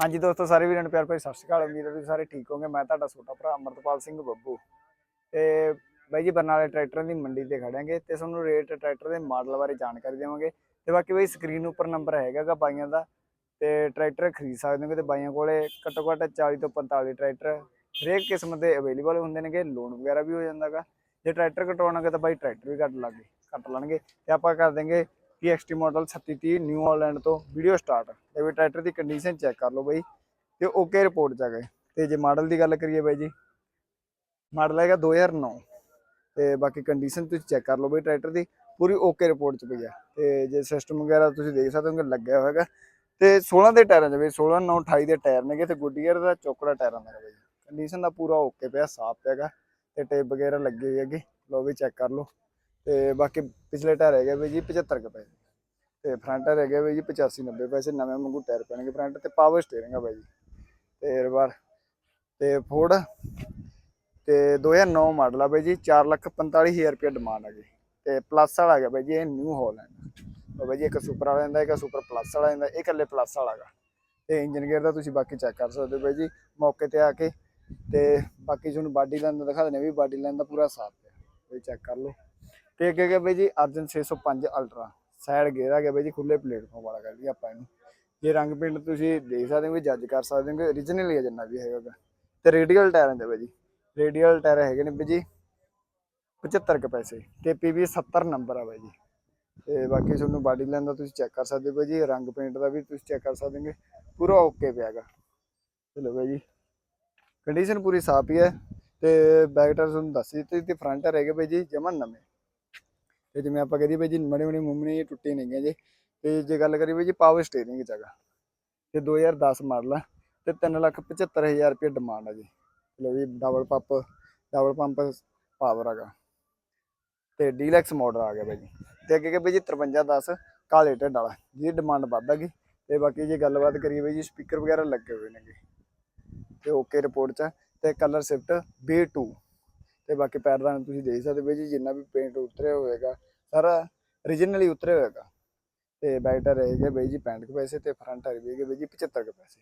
ਹਾਂਜੀ ਦੋਸਤੋ, ਸਾਰੇ ਵੀਰਾਂ ਨੂੰ ਪਿਆਰ ਭਰੀ ਸਤਿ ਸ਼੍ਰੀ ਅਕਾਲ। ਉਮੀਦ ਹੈ ਤੁਸੀਂ ਸਾਰੇ ਠੀਕ ਹੋਵੋਗੇ। ਮੈਂ ਤੁਹਾਡਾ ਛੋਟਾ ਭਰਾ ਅਮਰਤਪਾਲ ਸਿੰਘ ਬੱਬੂ। ਤੇ ਬਾਈ ਜੀ, ਬਰਨਾਲੇ ਟਰੈਕਟਰਾਂ ਦੀ ਮੰਡੀ ਤੇ ਖੜਾਂਗੇ ਤੇ ਤੁਹਾਨੂੰ ਰੇਟ, ਟਰੈਕਟਰ ਦੇ ਮਾਡਲ ਬਾਰੇ ਜਾਣਕਾਰੀ ਦੇਵਾਂਗੇ। ਤੇ ਬਾਕੀ ਬਾਈ, ਸਕਰੀਨ ਉੱਪਰ ਨੰਬਰ ਹੈਗਾਗਾ ਬਾਈਆਂ ਦਾ ਤੇ ਟਰੈਕਟਰ ਖਰੀਦ ਸਕਦੇ ਹੋ ਤੇ ਬਾਈਆਂ ਕੋਲੇ ਘੱਟੋ ਘੱਟ 40 ਤੋਂ 45 ਟਰੈਕਟਰ ਹਰੇਕ ਕਿਸਮ ਦੇ ਅਵੇਲੇਬਲ ਹੁੰਦੇ ਨੇਗੇ। ਲੋਨ ਵਗੈਰਾ ਵੀ ਹੋ ਜਾਂਦਾਗਾ। ਜੇ ਟਰੈਕਟਰ ਕਟਵਾਉਣਾਗੇ ਤਾਂ ਬਾਈ, ਟਰੈਕਟਰ ਵੀ ਕੱਟ ਲਾਂਗੇ ਕੱਟ ਲਾਂਗੇ ਤੇ ਆਪਾਂ ਕਰ ਦੇਂਗੇ PXT ਮਾਡਲ 3630 ਨਿਊ ਹਾਲੈਂਡ ਤੋਂ ਵੀਡੀਓ ਸਟਾਰਟ ਤੇ ਵੀ ਟਰੈਕਟਰ ਦੀ ਕੰਡੀਸ਼ਨ ਚੈੱਕ ਕਰ ਲਓ ਬਾਈ। ਤੇ ਓਕੇ ਰਿਪੋਰਟ ਚ ਆ ਗਏ। ਤੇ ਜੇ ਮਾਡਲ ਦੀ ਗੱਲ ਕਰੀਏ ਬਾਈ ਜੀ ਮਾਡਲ ਹੈਗਾ 2009 ਤੇ ਬਾਕੀ ਕੰਡੀਸ਼ਨ ਤੁਸੀਂ ਚੈੱਕ ਕਰ ਲਓ ਬਾਈ ਟਰੈਕਟਰ ਦੀ। ਪੂਰੀ ਓਕੇ ਰਿਪੋਰਟ ਚ ਪਈ ਆ। ਤੇ ਜੇ ਸਿਸਟਮ ਵਗੈਰਾ ਤੁਸੀਂ ਦੇਖ ਸਕਦੇ ਹੋ ਕਿ ਲੱਗਿਆ ਹੋਇਆ ਹੈਗਾ। ਤੇ 16 ਦੇ ਟਾਇਰਾਂ ਚ ਬਈ 16 9 28 ਦੇ ਟਾਇਰ ਨੇਗੇ। ਤੇ ਗੁੱਡੀਅਰ ਦਾ ਚੋਕੜਾ ਟਾਇਰਾਂ ਦਾ ਬਾਈ। ਕੰਡੀਸ਼ਨ ਦਾ ਪੂਰਾ ਓਕੇ ਪਿਆ, ਸਾਫ਼ ਹੈਗਾ। ਤੇ ਟੇਪ ਵਗੈਰਾ ਲੱਗੇ ਹੋਏ ਹੈਗੇ। ਲਓ ਵੀ ਚੈੱਕ ਕਰ ਲਓ। ਤੇ ਬਾਕੀ ਪਿਛਲੇ ਟਾਇਰ ਹੈਗੇ ਬਈ ਜੀ 75 ਕੁ ਪੈਸੇ ਤੇ ਫਰੰਟ ਟਾਇਰ ਹੈਗੇ ਬਈ ਜੀ 85 90 ਪੈਸੇ ਨਵੇਂ ਵਾਂਗੂ ਟਾਇਰ ਪੈਣਗੇ ਫਰੰਟ ਤੇ ਪਾਵਰ ਸਟੀਅਰਿੰਗ ਆ ਬਾਈ ਜੀ। ਤੇ ਰਿਵਰ ਤੇ ਫੋਰਡ ਤੇ 2009 ਮਾਡਲ ਆ ਬਾਈ ਜੀ 445000 ਰੁਪਏ ਡਿਮਾਂਡ ਆ ਜੀ। ਤੇ ਪਲੱਸ ਵਾਲਾ ਹੈਗਾ ਬਾਈ ਜੀ, ਇਹ ਨਿਊ ਹਾਲੈਂਡ ਉਹ ਬਾਈ ਜੀ ਇੱਕ ਸੁਪਰ ਵਾਲਾ ਜਾਂਦਾ, ਇੱਕ ਸੁਪਰ ਪਲੱਸ ਵਾਲਾ ਜਾਂਦਾ, ਇਹ ਇਕੱਲੇ ਪਲੱਸ ਵਾਲਾ ਹੈਗਾ। ਤੇ ਇੰਜਨ ਗੇਅਰ ਦਾ ਤੁਸੀਂ ਬਾਕੀ ਚੈੱਕ ਕਰ ਸਕਦੇ ਹੋ ਬਾਈ ਜੀ, ਮੌਕੇ ਤੇ ਆ ਕੇ। ਤੇ ਬਾਕੀ ਤੁਹਾਨੂੰ ਬਾਡੀ ਲਾਈਨ ਦਾ ਦਿਖਾ ਦਿੰਦੇ ਵੀ ਬਾਡੀ ਲਾਈਨ ਦਾ ਪੂਰਾ ਸਾਥ ਹੈ। ਬਈ ਚੈੱਕ ਕਰ ਲਓ। ਤੇ ਅੱਗੇ ਗਿਆ ਬਾਈ ਜੀ ਅਰਜਨ 605 ਅਲਟਰਾ ਸਾਈਡ ਗੇਅਰ ਆ ਗਿਆ ਬਾਈ ਜੀ ਖੁੱਲੇ ਪਲੇਟਫਾਰਮ ਵਾਲਾ ਕਰ ਲਈ ਆਪਾਂ ਇਹਨੂੰ। ਜੇ ਰੰਗ ਪਿੰਡ ਤੁਸੀਂ ਦੇਖ ਸਕਦੇ ਹੋ ਜੱਜ ਕਰ ਸਕਦੇ ਹੋ ਕਿ origignal ਹੀ ਆ ਜਿੰਨਾ ਵੀ ਹੈਗਾ ਗਾ। ਤੇ ਰੇਡੀਅਲ ਟਾਇਰਾਂ ਦੇ ਬਾਈ ਜੀ। ਰੇਡੀਅਲ ਟਾਇਰ ਹੈਗੇ ਨੇ ਬਾਈ ਜੀ 75 ਕੁ ਪੈਸੇ। ਤੇ ਪੀਵੀ 70 ਨੰਬਰ ਆ ਬਾਈ ਜੀ। ਤੇ ਬਾਕੀ ਤੁਹਾਨੂੰ ਬਾਡੀ ਲਾਈਨ ਦਾ ਤੁਸੀਂ ਚੈੱਕ ਕਰ ਸਕਦੇ ਹੋ ਬਾਈ ਜੀ, ਰੰਗ ਪੇਂਟ ਦਾ ਵੀ ਤੁਸੀਂ ਚੈੱਕ ਕਰ ਸਕਦੇ ਹੋਗੇ ਪੂਰਾ ਓਕੇ ਪਿਆਗਾ ਚਲੋ ਬਾਈ ਜੀ। ਕੰਡੀਸ਼ਨ ਪੂਰੀ ਸਾਫ਼ ਹੀ ਹੈ। ਤੇ ਬੈਕ ਟਾਇਰ ਤੁਹਾਨੂੰ ਦੱਸ ਦਿੱਤੇ ਤੇ ਫਰੰਟ ਟਾਇਰ ਹੈਗੇ ਬਾਈ ਜੀ ਜਮਨ ਨਵੇਂ। ਤੇ ਜਿਵੇਂ ਆਪਾਂ ਕਹਦੇ ਬਾਈ ਜੀ ਮੜੀ ਮੜੀ ਮੁੰਮਣੀ ਇਹ ਟੁੱਟੀ ਨਹੀਂ ਹੈ ਜੀ, ਤੇ ਜੇ ਗੱਲ ਕਰੀਏ ਬਾਈ ਜੀ ਪਾਵਰ ਸਟੀਅਰਿੰਗ ਚ ਹੈਗਾ ਤੇ 2010 ਮਾਡਲ ਆ, ਤੇ 375000 ਰੁਪਏ ਡਿਮਾਂਡ ਆ ਜੀ। ਚਲੋ ਜੀ double pump double pump power ਹੈਗਾ। ਤੇ ਡੀਲੈਕਸ ਮਾਡਲ ਆ ਗਿਆ ਬਾਈ ਜੀ। ਤੇ ਅੱਗੇ ਕਿ ਬਾਈ ਜੀ 5310 ਕਾਲੇ ਢੱਡ ਵਾਲਾ, ਜਿਹਦੀ ਡਿਮਾਂਡ ਵੱਧ ਹੈਗੀ ਤੇ ਬਾਕੀ ਜੇ ਗੱਲਬਾਤ ਕਰੀਏ ਬਾਈ ਜੀ ਸਪੀਕਰ ਵਗੈਰਾ ਲੱਗੇ ਹੋਏ ਨੇਗੇ। ਤੇ ਓਕੇ ਰਿਪੋਰਟ ਚ ਆ, ਤੇ ਕਲਰ ਸ਼ਿਫਟ B2 ਤੇ ਬਾਕੀ ਪੈਰਦਾਨ ਤੁਸੀਂ ਦੇਖ ਸਕਦੇ ਹੋ ਬਾਈ ਜੀ ਜਿੰਨਾ ਵੀ ਪੇਂਟ ਉਤਰਿਆ ਹੋਏਗਾ, ਸਾਰਾ originally ਉਤਰਿਆ ਹੋਏਗਾ। ਤੇ ਬੈਕ ਟਾਇਰ ਹੈਗੇ ਬਾਈ ਜੀ 65 ਕੁ ਪੈਸੇ ਤੇ ਫਰੰਟ ਟਾਇਰ ਵੀ ਹੈਗੇ ਬਾਈ ਜੀ 75 ਕੁ ਪੈਸੇ।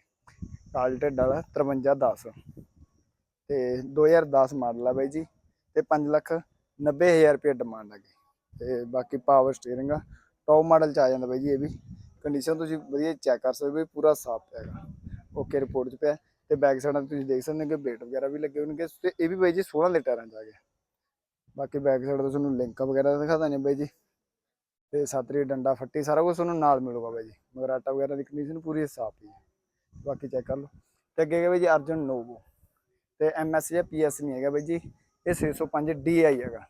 ਕਾਲ ਢੱਡ ਵਾਲਾ 5310 ਤੇ 2010 ਮਾਡਲ ਆ ਬਾਈ ਜੀ, ਤੇ 5 ਲੱਖ 90000 ਰੁਪਏ ਡਿਮਾਂਡ ਹੈਗੀ ਤੇ ਬਾਕੀ ਪਾਵਰ ਸਟੀਅਰਿੰਗ ਆ ਟੌਪ ਮਾਡਲ ਚ ਆ ਜਾਂਦਾ ਬਾਈ ਜੀ ਇਹ ਵੀ। ਕੰਡੀਸ਼ਨ ਤੁਸੀਂ ਵਧੀਆ ਚੈੱਕ ਕਰ ਸਕਦੇ ਹੋ ਵੀ ਪੂਰਾ ਸਾਫ਼ ਹੈਗਾ। ਓਕੇ ਰਿਪੋਰਟ ਚ ਪਿਆ। ਤੇ ਬੈਕ ਸਾਈਡਾਂ ਤੁਸੀਂ ਦੇਖ ਸਕਦੇ ਹੋ ਕਿ ਬਲੇਡ ਵਗੈਰਾ ਵੀ ਲੱਗੇ ਹੋਣਗੇ ਤੇ ਇਹ ਵੀ ਬਾਈ ਜੀ 16 ਦੇ ਟਾਇਰਾਂ ਚ ਆ ਗਿਆ ਬਾਕੀ ਬੈਕ ਸਾਈਡ ਤੋਂ ਤੁਹਾਨੂੰ ਲਿੰਕ ਵਗੈਰਾ ਦਿਖਾ ਨੇ ਬਾਈ ਜੀ। ਤੇ ਸਾਤਰੀ ਡੰਡਾ, ਫੱਟੀ ਸਾਰਾ ਕੁਝ ਤੁਹਾਨੂੰ ਨਾਲ ਮਿਲੂਗਾ ਬਾਈ ਜੀ। ਮਗਰ ਆਟਾ ਵਗੈਰਾ ਦੀ ਕੰਡੀਸ਼ਨ ਪੂਰੀ ਸਾਫ਼ ਹੀ ਹੈ। ਬਾਕੀ ਚੈੱਕ ਕਰ ਲਓ। ਤੇ ਅੱਗੇ ਹੈਗਾ ਬਾਈ ਜੀ ਅਰਜਨ ਨੋਵੋ। ਤੇ ਐਮਐਸ ਜਾਂ ਪੀਐਸ ਨਹੀਂ ਹੈਗਾ ਬਾਈ ਜੀ। ਇਹ 605 DI ਹੈਗਾ।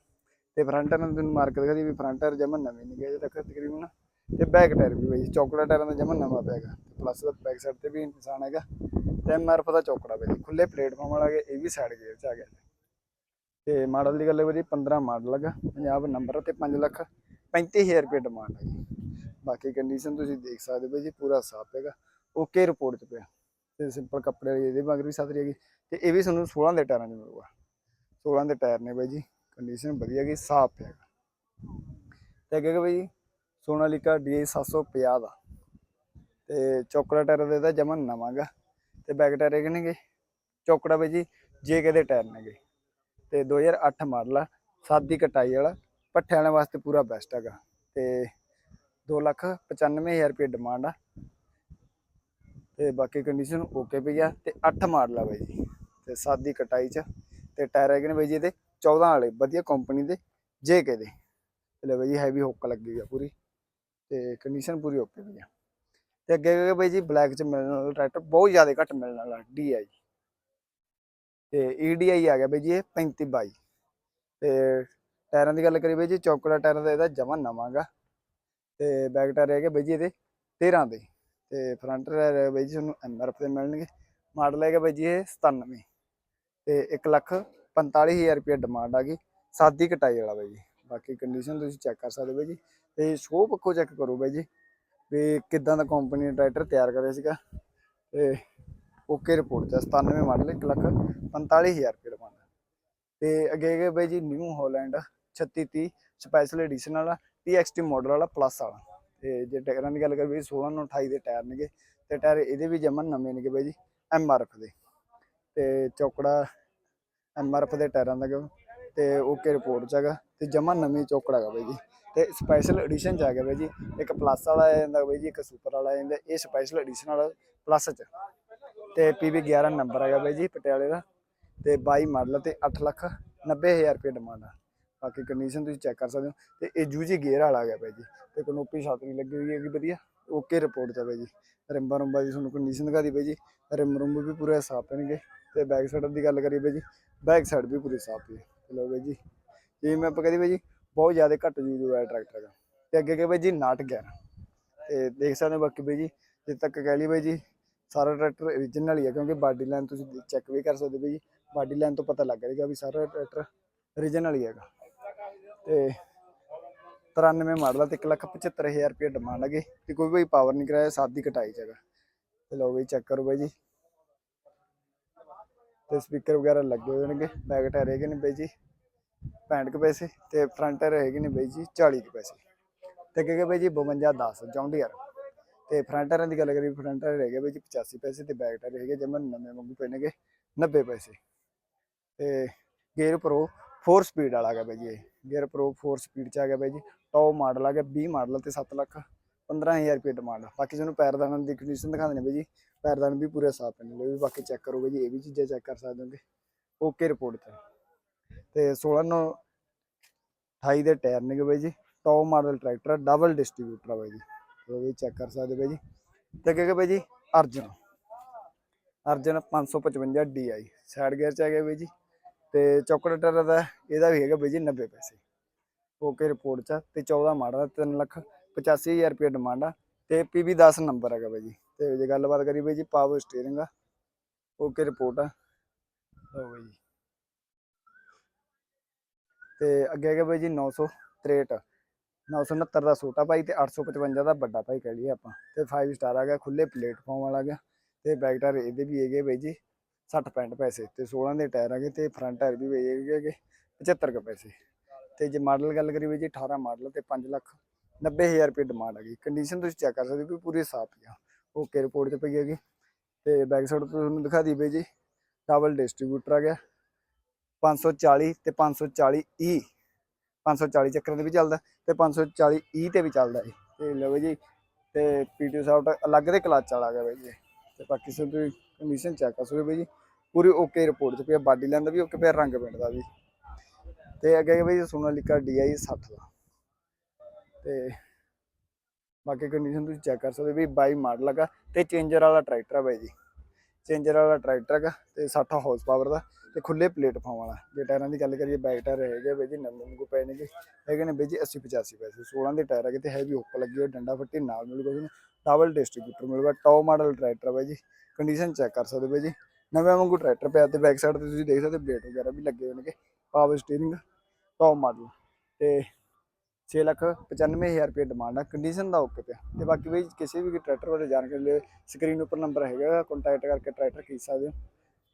ਤੇ ਫਰੰਟ ਟਾਇਰ ਤੁਹਾਨੂੰ ਮਾਰਕ ਦਿਖਾਦੀ ਵੀ ਫਰੰਟਰ ਟਾਇਰ ਜਮਨ ਨਵੀਂ ਨਹੀਂ ਗਏ ਤੱਕ ਤਕਰੀਬਨ। ਤੇ ਬੈਕ ਟਾਇਰ ਵੀ ਬਾਈ, ਚੌਕੜਾ ਟਾਇਰਾਂ ਦਾ ਜਮਨ ਨਵਾਂ ਪਿਆਗਾ ਪਲੱਸ ਦਾ ਬੈਕ ਸਾਈਡ ਤੇ ਵੀ ਇਨਸਾਨ ਹੈਗਾ। ਤੇ ਐਮਆਰਐਫ ਦਾ ਚੌਕੜਾ ਬਾਈ ਜੀ ਖੁੱਲੇ ਪਲੇਟਫਾਰਮ ਵਾਲਾ ਹੈਗਾ, ਇਹ ਵੀ ਸਾਈਡ ਗੇਅਰ ਚ ਆ ਗਿਆ। ਤੇ ਮਾਡਲ ਦੀ ਗੱਲ ਹੈ ਕਰੀਏ 15 ਮਾਡਲ ਹੈਗਾ, ਪੰਜਾਬ ਨੰਬਰ ਤੇ 5 ਲੱਖ 35000 ਰੁਪਏ ਡਿਮਾਂਡ ਹੈ ਜੀ। ਬਾਕੀ ਕੰਡੀਸ਼ਨ ਤੁਸੀਂ ਦੇਖ ਸਕਦੇ ਹੋ ਬਾਈ ਜੀ, ਪੂਰਾ ਸਾਫ਼ ਹੈਗਾ। ਓਕੇ ਰਿਪੋਰਟ ਚ ਪਿਆ। ਤੇ ਸਿੰਪਲ ਕੱਪੜੇ ਇਹਦੇ ਮਗਰ ਵੀ ਸਾਤਰੀ ਹੈਗੀ। ਤੇ ਇਹ ਵੀ ਤੁਹਾਨੂੰ 16 ਦੇ ਟਾਇਰਾਂ 'ਚ ਮਿਲੂਗਾ। 16 ਦੇ ਟਾਇਰ ਨੇ ਬਾਈ ਜੀ ਕੰਡੀਸ਼ਨ ਵਧੀਆ ਗਈ ਸਾਫ਼ ਹੈਗਾ। ਤੇ ਅੱਗੇ ਹੈਗਾ ਬਾਈ ਜੀ ਸੋਨਾਲੀਕਾ DI 750 ਦਾ। ਤੇ ਚੌਕੜਾ ਟਾਇਰ ਦੇ ਦਾ ਜਮਨ ਨਵਾਂਗਾ। ਤੇ ਬੈਕ ਟਾਇਰ ਹੈਗੇ ਨੇਗੇ। ਚੌਕੜਾ ਬਾਈ ਜੀ, ਜੇ ਕੇ ਦੇ ਟਾਇਰ ਨੇਗੇ। ਤੇ 2008 ਮਾਡਲ ਆ, ਸਾਦੀ ਕਟਾਈ ਵਾਲਾ ਪੱਠਿਆਂ ਵਾਲਿਆਂ ਵਾਸਤੇ ਪੂਰਾ ਬੈਸਟ ਹੈਗਾ। ਤੇ 2 ਲੱਖ 95000 ਰੁਪਏ ਡਿਮਾਂਡ ਆ। ਤੇ ਬਾਕੀ ਕੰਡੀਸ਼ਨ ਓਕੇ ਪਈ ਆ। ਤੇ 8 ਮਾਡਲ ਆ ਬਾਈ ਜੀ। ਤੇ ਸਾਦੀ ਕਟਾਈ ਚ, ਤੇ ਟਾਇਰ ਹੈਗੇ ਨੇ ਬਾਈ ਜੀ ਇਹਦੇ 14 ਵਾਲੇ, ਵਧੀਆ ਕੰਪਨੀ ਦੇ, ਜੇ ਕੇ ਦੇ। ਤੇ ਲੈ ਬਾਈ ਜੀ ਹੈਵੀ ਹੁੱਕ ਲੱਗੀ ਆ ਪੂਰੀ। ਤੇ ਕੰਡੀਸ਼ਨ ਪੂਰੀ ਓਕੇ ਪਈ ਆ ਤੇ ਅੱਗੇ ਅੱਗੇ ਬਾਈ ਜੀ ਬਲੈਕ ਚ ਮਿਲਣ ਵਾਲਾ ਟਰੈਕਟਰ ਬਹੁਤ ਜ਼ਿਆਦਾ ਘੱਟ ਮਿਲਣ ਵਾਲਾ DI ਤੇ EDI ਆ ਗਿਆ ਬਾਈ ਜੀ ਇਹ 35 22 ਤੇ ਟਾਇਰਾਂ ਦੀ ਗੱਲ ਕਰੀਏ ਬਾਈ ਜੀ ਚੌਕੜਾ ਟਾਇਰਾਂ ਦਾ ਇਹਦਾ ਜਮਾ ਨਵਾਂਗਾ ਤੇ ਬੈਕ ਟਾਇਰ ਹੈਗੇ ਬਾਈ ਜੀ ਇਹਦੇ 13 ਦੇ। ਤੇ ਫਰੰਟ ਟਾਇਰ ਹੈ ਬਾਈ ਜੀ ਤੁਹਾਨੂੰ ਐਮਆਰਐਫ ਦੇ ਮਿਲਣਗੇ। ਮਾਡਲ ਹੈਗਾ ਬਾਈ ਜੀ ਇਹ 97 ਤੇ 1 ਲੱਖ 45000 ਰੁਪਏ ਡਿਮਾਂਡ ਆ ਗਈ। ਸਾਦੀ ਕਟਾਈ ਵਾਲਾ ਬਾਈ ਜੀ। ਬਾਕੀ ਕੰਡੀਸ਼ਨ ਤੁਸੀਂ ਚੈੱਕ ਕਰ ਸਕਦੇ ਹੋ ਬਾਈ ਜੀ। ਤੇ ਸ਼ੋਅ ਪੱਖੋਂ ਚੈੱਕ ਕਰੋ ਬਾਈ ਜੀ, ਵੀ ਕਿੱਦਾਂ ਦਾ ਕੰਪਨੀ ਨੇ ਟਰੈਕਟਰ ਤਿਆਰ ਕਰਿਆ ਸੀਗਾ। ਤੇ ਓਕੇ ਰਿਪੋਰਟ ਚ 97 ਮਾਡਲ 1 ਲੱਖ 45000 ਰੁਪਏ ਡਿਮਾਂਡ ਤੇ ਅੱਗੇ ਹੈਗੇ ਬਾਈ ਜੀ ਨਿਊ ਹਾਲੈਂਡ 3630 ਸਪੈਸ਼ਲ ਐਡੀਸ਼ਨ ਵਾਲਾ TXT ਮਾਡਲ ਵਾਲਾ ਪਲੱਸ ਵਾਲਾ। ਤੇ ਜੇ ਟਾਇਰਾਂ ਦੀ ਗੱਲ ਕਰੀਏ 16 ਨੂੰ 28 ਦੇ ਟਾਇਰ ਨੇਗੇ। ਤੇ ਟਾਇਰ ਇਹਦੇ ਵੀ ਜਮਨ ਨਵੇਂ ਨੇਗੇ ਬਾਈ ਜੀ ਐਮਆਰਐਫ ਦੇ। ਤੇ ਚੌਕੜਾ ਐਮਆਰਐਫ ਦੇ ਟਾਇਰਾਂ ਦਾ ਗਾ। ਤੇ ਓਕੇ ਰਿਪੋਰਟ ਚ ਹੈਗਾ। ਤੇ ਜਮਨ ਨਵੀਂ ਚੌਕੜਾ ਹੈਗਾ ਬਾਈ ਜੀ। ਤੇ ਸਪੈਸ਼ਲ ਐਡੀਸ਼ਨ ਚ ਆ ਗਿਆ ਬਾਈ ਜੀ। ਇੱਕ ਪਲੱਸ ਵਾਲਾ ਆ ਜਾਂਦਾ ਬਾਈ ਜੀ, ਇੱਕ ਸੁਪਰ ਵਾਲਾ ਆ ਜਾਂਦਾ। ਇਹ ਸਪੈਸ਼ਲ ਐਡੀਸ਼ਨ ਵਾਲਾ ਪਲੱਸ ਚ। ਤੇ ਪੀਵੀ 11 ਨੰਬਰ ਹੈਗਾ ਬਾਈ ਜੀ, ਪਟਿਆਲੇ ਦਾ। ਤੇ 22 ਮਾਡਲ ਤੇ 8 ਲੱਖ 90000 ਰੁਪਏ ਡਿਮਾਂਡ ਆ। ਬਾਕੀ ਕੰਡੀਸ਼ਨ ਤੁਸੀਂ ਚੈੱਕ ਕਰ ਸਕਦੇ ਹੋ। ਤੇ ਇਹ ਜੂਜੀ ਗੇਅਰ ਵਾਲਾ ਹੈਗਾ ਬਾਈ ਜੀ। ਤੇ ਕਨੋਪੀ ਛਾਤਰੀ ਲੱਗੀ ਹੋਈ ਹੈਗੀ ਵਧੀਆ। ਓਕੇ ਰਿਪੋਰਟ ਚ ਆ ਬਾਈ ਜੀ। ਰਿੰਬਾ ਰੁੰਬਾ ਦੀ ਤੁਹਾਨੂੰ ਕੰਡੀਸ਼ਨ ਦਿਖਾ ਦੀ ਬਾਈ ਜੀ। ਰਿਮ ਰੁੰਬ ਵੀ ਪੂਰੇ ਸਾਫ਼ ਪੈਣਗੇ। ਤੇ ਬੈਕ ਸਾਈਡ ਦੀ ਗੱਲ ਕਰੀਏ ਬਾਈ ਜੀ ਬੈਕ ਸਾਈਡ ਵੀ ਪੂਰੀ ਸਾਫ਼ ਹੈ। ਚਲੋ ਬਾਈ ਜੀ। ਜੇ ਮੈਂ ਆਪਾਂ ਕਹਦੀ ਬਾਈ ਜੀ ਬਹੁਤ ਜ਼ਿਆਦਾ ਘੱਟ ਯੂਜ਼ ਹੋਇਆ ਟਰੈਕਟਰ ਦਾ। ਤੇ ਅੱਗੇ ਅੱਗੇ ਬਾਈ ਜੀ 911 ਤੇ ਦੇਖ ਸਕਦੇ ਹੋ ਬਾਕੀ ਬਾਈ ਜੀ, ਜਿੱਥੇ ਤੱਕ ਕਹਿ ਲਈ ਬਾਈ ਜੀ, ਸਾਰਾ ਟਰੈਕਟਰ origignal ਹੀ ਹੈ ਕਿਉਂਕਿ ਬਾਡੀ ਲਾਈਨ ਤੁਸੀਂ ਚੈੱਕ ਵੀ ਕਰ ਸਕਦੇ ਹੋ ਬਾਈ ਜੀ, ਬਾਡੀ ਲਾਈਨ ਤੋਂ ਪਤਾ ਲੱਗ ਜਾਏਗਾ ਵੀ ਸਾਰਾ ਟਰੈਕਟਰ origignal ਹੀ ਹੈਗਾ। ਤੇ 93 ਮਾਡਲ ਆ ਤੇ 175000 ਰੁਪਏ ਡਿਮਾਂਡ ਹੈਗੇ ਤੇ ਕੋਈ ਵੀ ਪਾਵਰ ਨਹੀਂ ਕਰਾਇਆ ਸਾਦੀ ਕਟਾਈ ਚ ਤੇ ਲਓ ਬਈ ਚੈੱਕ ਕਰੋ ਬਾਈ ਜੀ। ਤੇ ਸਪੀਕਰ ਵਗੈਰਾ ਲੱਗੇ ਹੋਏ ਨੇਗੇ ਬੈਕ ਟਾਇਰ ਹੈਗੇ ਨੇ ਬਾਈ ਜੀ। 65 ਕੁ ਪੈਸੇ ਤੇ ਫਰੰਟ ਹੈਗੇ ਨੇ ਬਾਈ ਜੀ 40 ਕੁ ਪੈਸੇ। ਤੇ ਅੱਗੇ ਹੈਗੇ ਬਾਈ ਜੀ 52 10 ਜੌਂਡੀਅਰ ਤੇ ਫਰੰਟ ਟਾਇਰਾਂ ਦੀ ਗੱਲ ਕਰੀਏ ਫਰੰਟ ਹੈਗੇ ਬਾਈ ਜੀ 85 ਪੈਸੇ ਤੇ ਬੈਕ ਟਾਇਰ ਹੈਗੇ ਜਮਨ ਨਵੇਂ ਵਾਂਗੂ ਪਏ ਨੇਗੇ 90 ਪੈਸੇ। ਤੇ ਗੇਅਰ ਪ੍ਰੋ 4 ਸਪੀਡ ਵਾਲਾ ਹੈਗਾ ਬਾਈ ਜੀ ਇਹ। ਗੇਅਰ ਪ੍ਰੋ 4 ਸਪੀਡ ਚ ਆ ਗਿਆ ਬਾਈ ਜੀ ਟੌਪ ਮਾਡਲ ਆ ਗਿਆ 20 ਮਾਡਲ ਤੇ 7 ਲੱਖ 15000 ਰੁਪਏ ਡਿਮਾਂਡ ਬਾਕੀ ਤੁਹਾਨੂੰ ਪੈਰਦਾਨਾਂ ਦੀ ਕੰਡੀਸ਼ਨ ਦਿਖਾ ਦਿੰਦੇ ਬਾਈ ਜੀ। ਪੈਰਦਾਨ ਵੀ ਪੂਰੇ ਸਾਫ਼ ਨੇ ਲੋ ਵੀ ਬਾਕੀ ਚੈੱਕ ਕਰੋ ਬਾਈ ਜੀ, ਇਹ ਵੀ ਚੀਜ਼ਾਂ ਚੈੱਕ ਕਰ ਸਕਦੇ ਹੋਗੇ। ਓਕੇ ਰਿਪੋਰਟ ਤੇ। ਤੇ 16 ਨੂੰ 28 ਦੇ ਟਾਇਰ ਨੇਗੇ ਬਾਈ ਜੀ। Top model tractor double distributor ਆ ਬਾਈ ਜੀ। ਉਹ ਵੀ ਚੈੱਕ ਕਰ ਸਕਦੇ ਬਾਈ ਜੀ। ਤੇ ਅੱਗੇ ਹੈਗਾ ਬਾਈ ਜੀ, Arjun. Arjun 555 DI side gear ਚ ਹੈਗਾ ਬਾਈ ਜੀ। ਤੇ ਚੌਕਲੇਟਰ ਦਾ ਇਹਦਾ ਵੀ ਹੈਗਾ ਬਾਈ ਜੀ 90 ਪੈਸੇ। ਓਕੇ ਰਿਪੋਰਟ ਚ ਆ। ਤੇ 14 ਮਾਡਲ 3 ਲੱਖ 85000 ਰੁਪਏ ਡਿਮਾਂਡ ਆ। ਤੇ PB 10 ਨੰਬਰ ਹੈਗਾ ਬਾਈ ਜੀ। ਤੇ ਜੇ ਗੱਲਬਾਤ ਕਰੀ ਬਾਈ ਜੀ ਪਾਵਰ ਸਟੀਅਰਿੰਗ ਆ। ਓਕੇ ਰਿਪੋਰਟ ਆ। ਲਓ ਬਾਈ ਜੀ। ਤੇ ਅੱਗੇ ਹੈਗਾ ਬਾਈ ਜੀ 963 969 ਦਾ ਛੋਟਾ ਭਾਈ ਤੇ 855 ਦਾ ਵੱਡਾ ਭਾਈ ਕਹਿ ਲਈਏ ਆਪਾਂ ਤੇ 5 ਸਟਾਰ ਆ ਗਿਆ ਖੁੱਲੇ ਪਲੇਟਫਾਰਮ ਵਾਲਾ ਗਿਆ ਤੇ ਬੈਕ ਟਾਇਰ ਇਹਦੇ ਵੀ ਹੈਗੇ ਬਾਈ ਜੀ 60 65 ਪੈਸੇ ਤੇ 16 ਦੇ ਟਾਇਰ ਹੈਗੇ ਤੇ ਫਰੰਟ ਟਾਇਰ ਵੀ ਹੈਗੇ ਹੈਗੇ 75 ਕੁ ਪੈਸੇ ਤੇ ਜੇ ਮਾਡਲ ਗੱਲ ਕਰੀਏ ਬਾਈ ਜੀ 18 ਮਾਡਲ ਤੇ 5 ਲੱਖ 90000 ਰੁਪਏ ਡਿਮਾਂਡ ਹੈਗੀ ਕੰਡੀਸ਼ਨ ਤੁਸੀਂ ਚੈੱਕ ਕਰ ਸਕਦੇ ਹੋ ਵੀ ਪੂਰੀ ਸਾਫ਼ ਆ ਓਕੇ ਰਿਪੋਰਟ 'ਚ ਪਈ ਹੈਗੀ ਤੇ ਬੈਕ ਸਾਈਡ ਤੋਂ ਤੁਹਾਨੂੰ ਦਿਖਾ ਦਈਏ ਬਾਈ ਜੀ ਡਬਲ ਡਿਸਟ੍ਰੀਬਿਊਟਰ ਆ ਗਿਆ 540 ਤੇ 540 E 540 ਚੱਕਰਾਂ ਦੇ ਵੀ ਚੱਲਦਾ ਤੇ 540 E ਤੇ ਵੀ ਚੱਲਦਾ ਜੀ। ਤੇ ਲਓ ਜੀ, ਤੇ ਪੀਟੀ ਸਾਹਿਬ ਅਲੱਗ ਦੇ ਕਲਚ ਵਾਲਾ ਗਿਆ ਬਾਈ ਜੀ। ਤੇ ਬਾਕੀ ਸਭ ਤੁਸੀਂ ਕੰਡੀਸ਼ਨ ਚੈੱਕ ਕਰ ਸਕਦੇ ਬਾਈ ਜੀ। ਪੂਰੀ ਓਕੇ ਰਿਪੋਰਟ 'ਚ ਪਿਆ, ਬਾਡੀ ਲੈਂਦਾ ਵੀ ਓਕੇ ਪਿਆ, ਰੰਗ ਪਿੰਡ ਦਾ ਵੀ। ਤੇ ਅੱਗੇ ਬਾਈ ਸੋਨਾਲੀਕਾ DI 60 ਦਾ। ਤੇ ਬਾਕੀ ਕੰਡੀਸ਼ਨ ਤੁਸੀਂ ਚੈੱਕ ਕਰ ਸਕਦੇ ਵੀ 22 ਮਾਡਲ ਹੈਗਾ ਤੇ ਚੇਂਜਰ ਵਾਲਾ ਟਰੈਕਟਰ ਹੈ ਬਾਈ ਜੀ। ਚੇਂਜਰ ਵਾਲਾ ਟਰੈਕਟਰ ਹੈਗਾ ਤੇ 60 ਹਾਰਸ ਪਾਵਰ ਦਾ। ਤੇ ਖੁੱਲੇ ਪਲੇਟਫਾਰਮ ਵਾਲਾ। ਜੇ ਟਾਇਰਾਂ ਦੀ ਗੱਲ ਕਰੀਏ ਬੈਕ ਟਾਇਰ ਹੈਗੇ ਬਾਈ ਜੀ, ਨਵੇਂ ਵਾਂਗੂ ਪਏ ਨੇਗੇ। ਹੈਗੇ ਨੇ ਬਾਈ ਜੀ 80 85 ਪੈਸੇ। 16 ਦੇ ਟਾਇਰ ਹੈਗੇ ਤੇ ਹੈਵੀ ਹੁੱਕ ਲੱਗੀ ਹੋਈ ਡੰਡਾ ਫੱਟੀ ਨਾਲ ਮਿਲੂਗਾ ਤੁਹਾਨੂੰ। ਡਬਲ ਡਿਸਟ੍ਰੀਬਿਊਟਰ ਮਿਲੂਗਾ ਟੌਪ ਮਾਡਲ ਟਰੈਕਟਰ ਬਾਈ ਜੀ। ਕੰਡੀਸ਼ਨ ਚੈੱਕ ਕਰ ਸਕਦੇ ਹੋ ਬਾਈ ਜੀ। ਨਵੇਂ ਵਾਂਗੂ ਟਰੈਕਟਰ ਪਿਆ ਤੇ ਬੈਕ ਸਾਈਡ ਤੇ ਤੁਸੀਂ ਦੇਖ ਸਕਦੇ ਬਲੇਡ ਵਗੈਰਾ ਵੀ ਲੱਗੇ ਹੋਏ ਨੇਗੇ। Power steering, top model. ਤੇ 6 ਲੱਖ 95000 ਰੁਪਏ ਡਿਮਾਂਡ ਆ, ਕੰਡੀਸ਼ਨ ਦਾ ਓਕੇ ਪਿਆ। ਤੇ ਬਾਕੀ ਬਈ ਕਿਸੇ ਵੀ ਟਰੈਕਟਰ ਬਾਰੇ ਜਾਣਕਾਰੀ ਲਈ ਸਕਰੀਨ ਉੱਪਰ ਨੰਬਰ ਹੈਗਾ ਕੰਟੈਕਟ ਕਰਕੇ ਟਰੈਕਟਰ ਖਰੀਦ ਸਕਦੇ ਹੋ।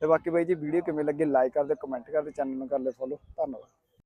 ਤੇ ਬਾਕੀ ਬਾਈ ਜੀ ਵੀਡੀਓ ਕਿਵੇਂ ਲੱਗੇ ਲਾਈਕ ਕਰ ਦਿਓ ਕਮੈਂਟ ਕਰ ਦਿਓ ਚੈਨਲ ਨੂੰ ਕਰ ਲਿਓ ਫੋਲੋ ਧੰਨਵਾਦ।